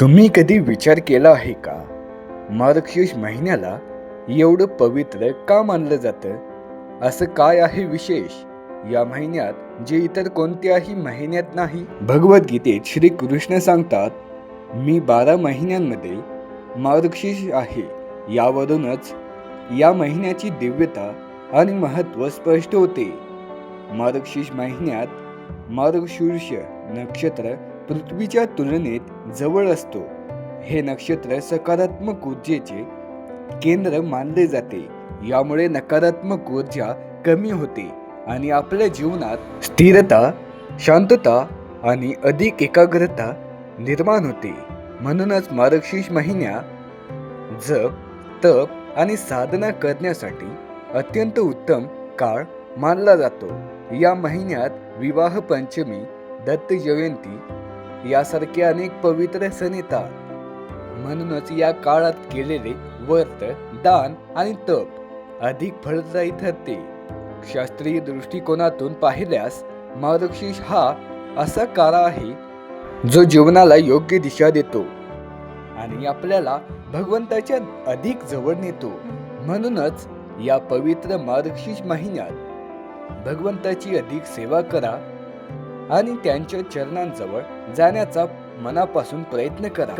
तुम्ही कधी विचार केला आहे का? मार्गशीर्ष महिन्याला एवढं पवित्र का मानलं जातं? असं काय आहे विशेष? या महिन्यात जे इतर कोणत्याही महिन्यात नाही. भगवद्गीतेत श्री कृष्ण सांगतात मी बारा महिन्यांमध्ये मार्गशीर्ष आहे. यावरूनच या महिन्याची दिव्यता आणि महत्त्व स्पष्ट होते. मार्गशीर्ष महिन्यात मार्गशीर्ष नक्षत्र पृथ्वीच्या तुलनेत जवळ असतो. हे नक्षत्र सकारात्मक ऊर्जेचे केंद्र मानले जाते. यामुळे नकारात्मक ऊर्जा कमी होते आणि आपल्या जीवनात स्थिरता शांतता आणि अधिक एकाग्रता निर्माण होते. म्हणूनच मार्गशीर्ष महिन्या जप तप आणि साधना करण्यासाठी अत्यंत उत्तम काळ मानला जातो. या महिन्यात विवाह पंचमी दत्त जयंती यासारखे अनेक पवित्र सण येतात. म्हणूनच या काळात केलेले व्रत दान आणि तप अधिक फलदायी ठरते. शास्त्रीय दृष्टिकोनातून पाहिल्यास मार्गशीर्ष हा असा कारा आहे जो जीवनाला योग्य दिशा देतो आणि आपल्याला भगवंताच्या अधिक जवळ नेतो. म्हणूनच या पवित्र मार्गशीर्ष महिन्यात भगवंताची अधिक सेवा करा आणि त्यांच्या चरणांजवळ जाण्याचा मनापासून प्रयत्न करा.